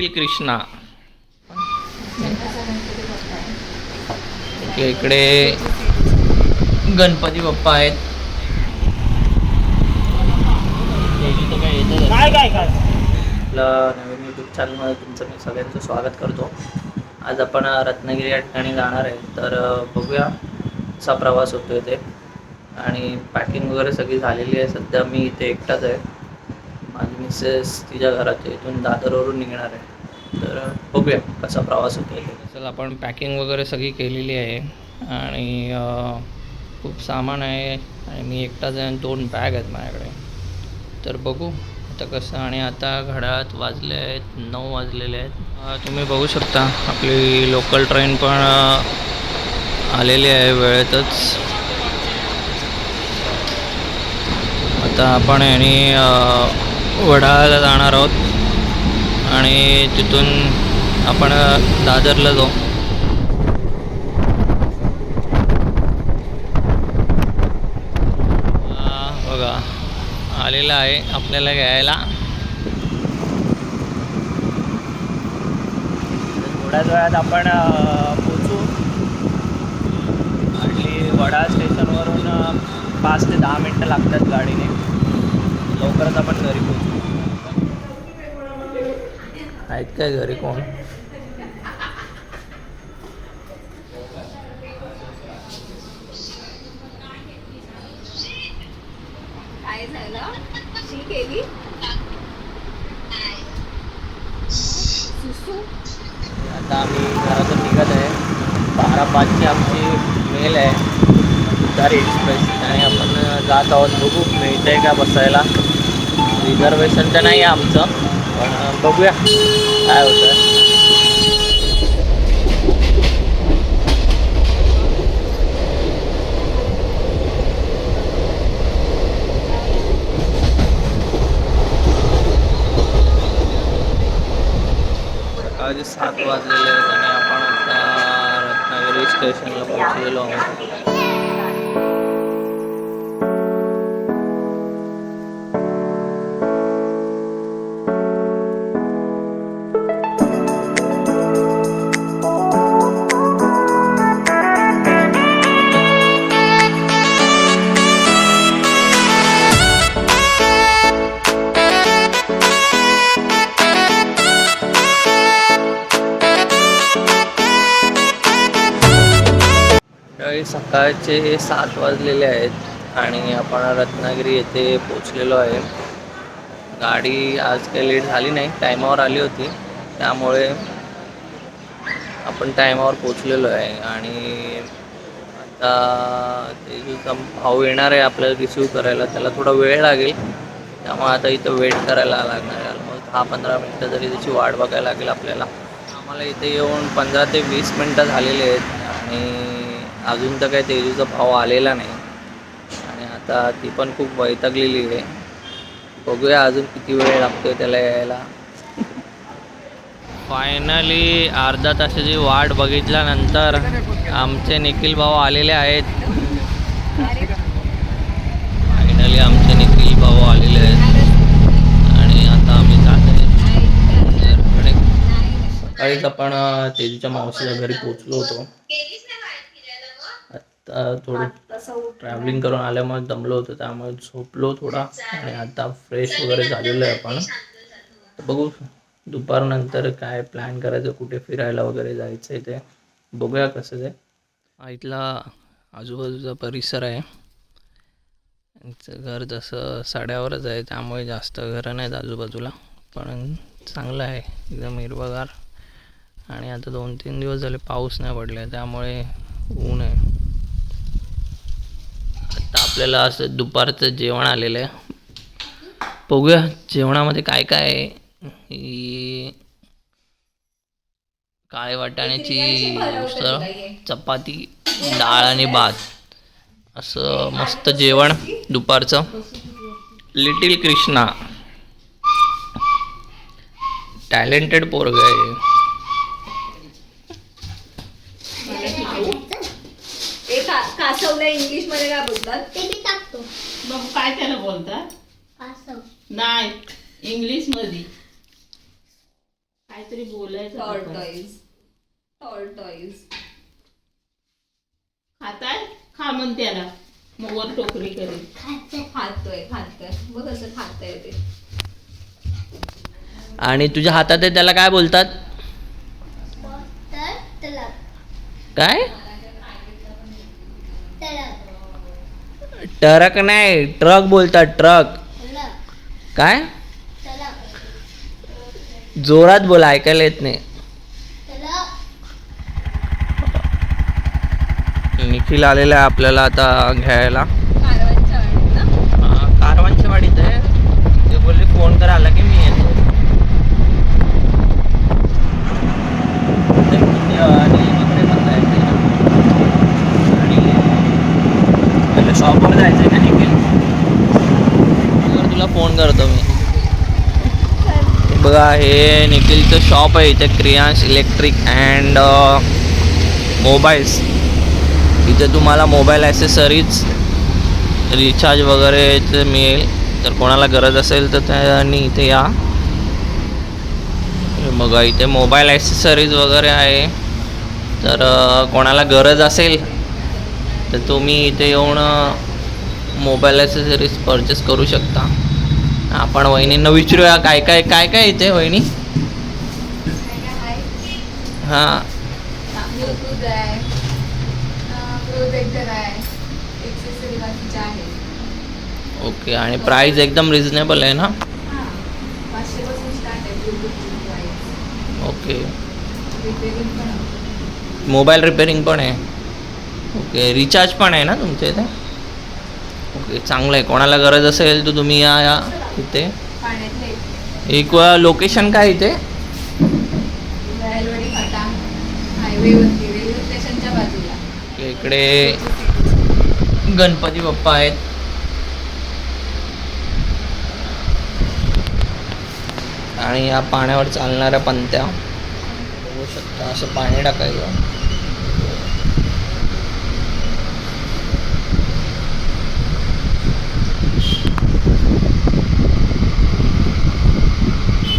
Little Krishna. Okay इकडे गणपती बाप्पा आहेत. आपलं नवीन यूट्यूब चॅनलमध्ये तुमचं मी सगळ्यांचं स्वागत करतो. आज आपण रत्नागिरी या ठिकाणी जाणार आहे. तर बघूया कसा प्रवास होतो ते. आणि पॅकिंग वगैरे सगळी झालेली आहे. सध्या मी इथे एकटाच आहे. मिसेस तिच्या घरात इथून दादरवरून निघणार आहे. तर बघूया कसा प्रवास होतो आहे चल आपण पॅकिंग वगैरे सगळी केलेली आहे. आणि खूप सामान आहे आणि मी एकटाच आहे आणि दोन बॅग आहेत माझ्याकडे. तर बघू आता कसं आणि आता घड्याळात वाजले आहेत नऊ वाजलेले आहेत. तुम्ही बघू शकता आपली लोकल ट्रेन पण आलेली आहे वेळेतच. आता आपण यांनी अं, जाणार आहोत. आणि तिथून आपण दादरला जाऊ. बघा. आलेला आहे आपल्याला घ्यायला. थोड्याच वेळात आपण पोचू आणि वडा स्टेशनवरून पाच ते दहा मिनटं लागतात गाडीने. लवकरच आपण घरी पोचू आहेत काय घरी कोण? आता आम्ही घरातून निघत आहे बारा पाचची आमची मेल आहे. एक्सप्रेस आणि आपण जात आहोत. बघू मिळतं आहे का बसायला? रिझर्वेशन तर नाही आहे आमचं पण बघूया. काय होतं सात वाजलेले सकाळचे सात वाजलेले आहेत आणि आपण रत्नागिरी येथे पोचलेलो आहे. गाडी आज काही लेट झाली नाही टायमावर आली होती. त्यामुळे आपण टायमावर पोचलेलो आहे आणि आता तेजूचा भाऊ येणार आहे आपल्याला रिसिव्ह करायला त्याला थोडा वेळ लागेल. त्यामुळे आता इथं वेट करायला लागणार आहे. ऑलमोस्ट दहा पंधरा मिनटं तरी त्याची वाट बघायला लागेल आपल्याला. आम्हाला इथे येऊन पंधरा ते वीस मिनटं झालेली आहेत आणि अजून तर काही तेजूचा भाव आलेला नाही. आणि आता ती पण खूप वैतागलेली आहे. बघूया अजून किती वेळ लागतोय त्याला यायला. फायनली अर्धा तासाची वाट बघितल्यानंतर आमचे निखिल भाऊ आलेले आहेत. फायनली आमचे निखिल भाऊ आलेले आहेत. आणि आता आम्ही जात आहे सकाळीच आपण तेजूच्या मावशीच्या घरी पोचलो होतो. आता थोडं ट्रॅव्हलिंग करून आल्यामुळे दमलो होतो त्यामुळे झोपलो थोडा. आणि आता फ्रेश वगैरे झालेलो आहे आपण. तर बघू दुपारनंतर काय प्लॅन करायचं कुठे फिरायला वगैरे जायचं आहे ते. बघूया कसं ते. हा इथला आजूबाजूचा परिसर आहे. यांचं घर जसं साड्यावरच आहे त्यामुळे जास्त घरं नाहीत आजूबाजूला. पण चांगलं आहे एकदम हिरवगार. आणि आता दोन तीन दिवस झाले पाऊस नाही पडला त्यामुळे ऊन आहे. आपल्याला असं दुपारचं जेवण आलेलं आहे. बघूया जेवणामध्ये काय काय आहे. काळे वाटाण्याची उसळ चपाती डाळ आणि भात. असं मस्त जेवण दुपारचं. लिटिल कृष्णा. टॅलेंटेड पोरग आहे ए का कासवला इंग्लिशमध्ये काय बोलतात? ते मी टाकतो? मग काय त्याला बोलतात? नाही इंग्लिशमध्ये काहीतरी बोलायचं आपण. टॉर्टॉईज टॉर्टॉईज खाताय? खा म्हण त्याला. मग वर टोकरी करेल. खातोय. खातोय बघ कसं खातोय ते. आणि तुझ्या हातात आहे त्याला काय बोलतात? काय? ट्रक नाही ट्रक बोलतात ट्रक. काय? जोरात बोला ऐकायला येत नाही. निखिल आलेला आहे आपल्याला आता घ्यायला. कारवांच्या वाडीत हा, आहे. ते बोलले फोन करा आला की मी येतो ते किती, अं, निलगिरीकडे पण जायचंय ना. आणि पहिलं शॉपवर जायचंय का निखिल? तर तुला फोन करतो मी. बघा हे निखिलचं शॉप आहे इथे क्रियांश इलेक्ट्रिक अँड मोबाईल्स इथे तुम्हाला मोबाईल ॲसेसरीज रिचार्ज वगैरे इथे मिळेल. तर कोणाला गरज असेल तर त्यांनी इथे या. हे बघा इथे मोबाईल ॲसेसरीज वगैरे आहे. तर कोणाला गरज असेल तर तुम्ही इथे येऊन मोबाईल ॲसेसरीज परचेस करू शकता. आपण वहिनींना विचारूया काय काय काय काय इथे वहिनी? हां. ओके आणि प्राईस एकदम रिझनेबल आहे ना? ओके. मोबाईल रिपेअरिंग पण आहे. ओके रिचार्ज पण आहे ना तुमच्या इथे? ओके चांगलं आहे. कोणाला गरज असेल तर तुम्ही या या इथे. एक लोकेशन काय इथे? इकडे गणपती बाप्पा आहेत. आणि या पाण्यावर चालणाऱ्या पंत्या. बघू शकता असं पाणी टाकायचं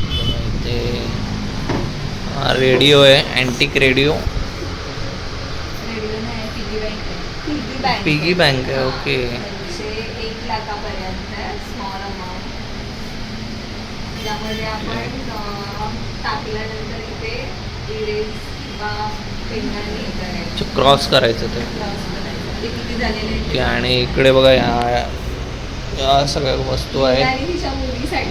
बघा इथे हा रेडिओ आहे अँटिक रेडिओ. रेडिओ नाही पिगी बँक आहे. पिगी बँक पिगी बँक आहे ओके. म्हणजे एक लाखापर्यंत स्मॉल अमाऊंट ज्यामध्ये आपण अं, टाकल्यानंतर इथे इरेज किंवा पेनाने हे करायचं. क्रॉस करायचं ते. क्रॉस करायचं. ते किती झालेले आहेत? ओके आणि इकडे बघा या या सगळ्या वस्तू आहेत.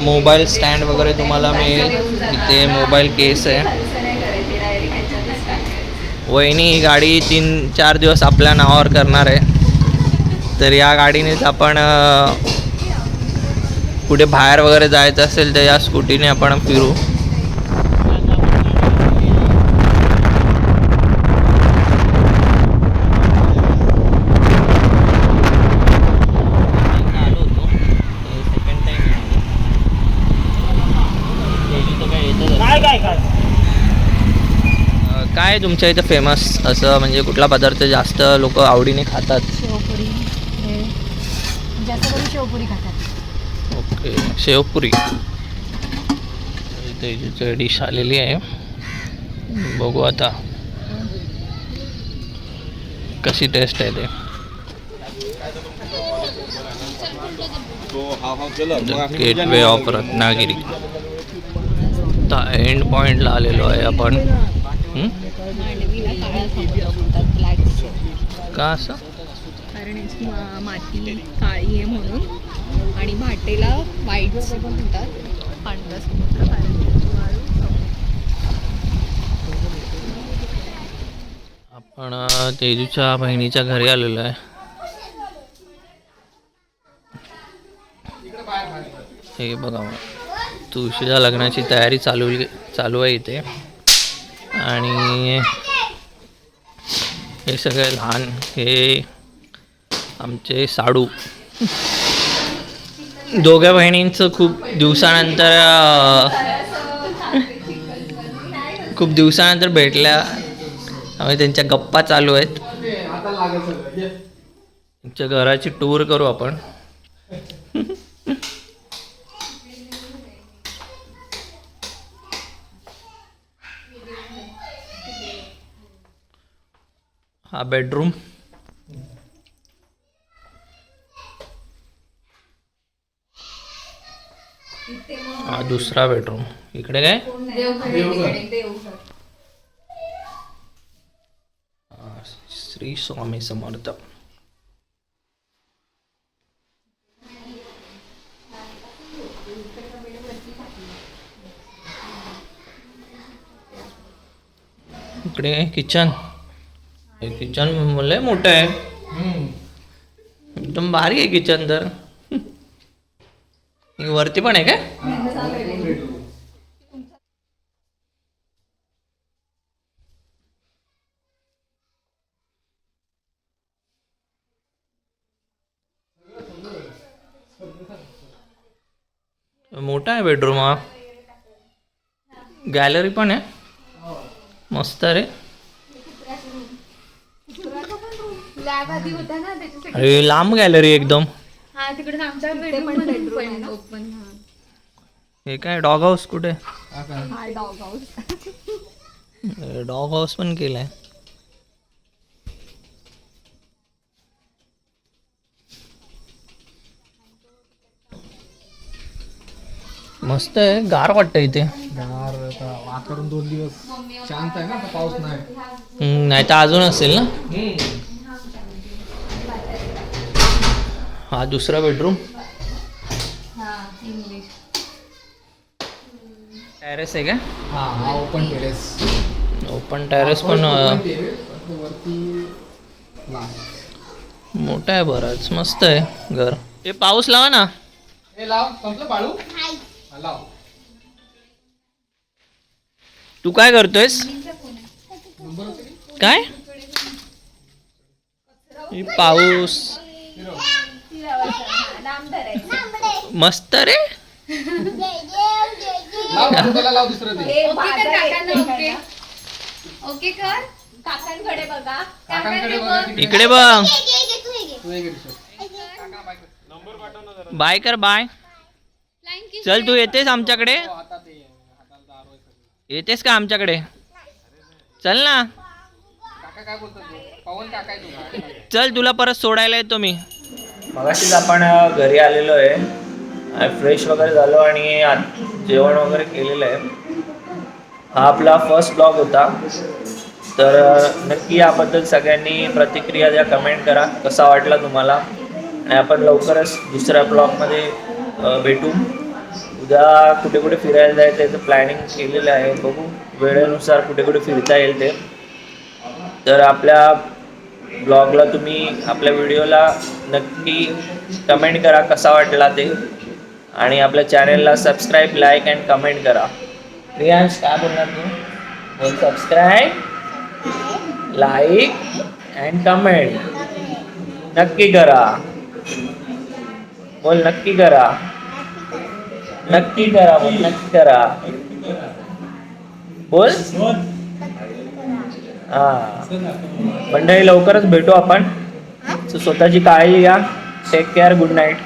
मोबाईल स्टँड वगैरे तुम्हाला मिळेल. इथे मोबाईल केस आहे. खर्च नाही करायचे डायरेक्ट ह्याच्यातच टाकायचं वहिनी ही गाडी तीन चार दिवस आपल्या नावावर करणार आहे. तर या गाडीनेच आपण कुठे बाहेर वगैरे जायचं असेल तर या स्कूटीने आपण फिरू अ, काय तुमच्या इथं फेमस असं म्हणजे कुठला पदार्थ जास्त लोक आवडीने खातात? शेवपुरी. हे जास्त करून शेवपुरी खातात. ओके शेवपुरी. इथे डिश आलेली आहे. बघू आता. कशी टेस्ट आहे ते? गेट वे ऑफ रत्नागिरी आता एंड पॉईंटला आलेलो आहे आपण. हं? मांडवीला काळा समुद्र म्हणतात ब्लॅक का असं? कारण याची मा- माती काळी आहे म्हणून. आणि भाटेला व्हाईट सी म्हणतात. पांढरा समुद्र कारण त्याची वाळू आपण अ, तेजूच्या बहिणीच्या घरी आलेलो आहे. हे बघा तुळशीच्या लग्नाची तयारी चालू चालू आहे इथे. आणि हे सगळे लहान हे आमचे साडू. दोघ्या बहिणींचं खूप दिवसानंतर खूप दिवसानंतर भेटल्या. त्यामुळे त्यांच्या गप्पा चालू आहेत. त्यांच्या घराची टूर करू आपण. हा बेडरूम हा दुसरा बेडरूम इकडे काय? श्री स्वामी समर्थ. इकडे किचन. हे किचन लय मोठं आहे एकदम भारी आहे किचन तर. वरती पण आहे काय? मोठा आहे बेडरूम हा. गॅलरी पण आहे. मस्त रे. लॅब आधी होता ना त्याच्यासाठी. अरे लांब गॅलरी एकदम. हा तिकडे आमच्या बेडरूम पण बेडरूम ओपन हे काय डॉग हाऊस कुठे? हा डॉग हाऊस डॉग हाऊस पण केलाय. मस्त आहे गार वाटतं इथे. गार आता वातावरण दोन दिवस शांत आहे ना आता पाऊस नाही. नाही तर अजून असेल ना? हा दुसरा बेडरूम हा इंग्लिश टेरेस आहे का? ओपन टेरेस ओपन टेरेस पण. मोठं आहे बरंच मस्त आहे घर. हे पाऊस लावा ना. हे लाव संपलं बाळू? हा, लाव. तू काय करतोयस? काय? हे पाऊस. मस्त रे. लाव बाळू, त्याला लाव दुसरं ते. ओके कर. काकांकडे बघा. काकांकडे बघा. इकडे बघ. तू. बाय कर. बाय चल तू येतेस आमच्याकडे. सगळं. येतेस का आमच्याकडे? चल ना. काका काय बोलतो तू पवन काका आहे तुझा. चल तुला परत सोडायला येतो मी. मगाशीच आपण घरी आलेलो आहे. फ्रेश वगैरे झालो आणि आत- जेवण वगैरे केलेलं आहे. हा आपला फर्स्ट ब्लॉग होता. तर नक्की याबद्दल सगळ्यांनी प्रतिक्रिया द्या कमेंट करा. कसा वाटला तुम्हाला? आणि आपण लवकरच दुसऱ्या ब्लॉगमध्ये भेटू. उद्या कुठे कुठे फिरायला जायचं आहे तर प्लॅनिंग केलेलं आहे. बघू. वेळेनुसार कुठे कुठे फिरता येईल ते. तर आपल्या ब्लॉगला तुम्ही आपल्या व्हिडिओला नक्की कमेंट करा कसा वाटला ते. आणि आपल्या चॅनलला सबस्क्राईब लाईक अँड कमेंट करा. प्रियांश काय बोलणार तू? बोल सबस्क्राईब लाईक अँड कमेंट नक्की करा. बोल नक्की करा. नक्की करा बोल नक्की करा. बोल. हा. मंडळी लवकरच भेटू आपण. स्वतःची काळजी घ्या. Take care good night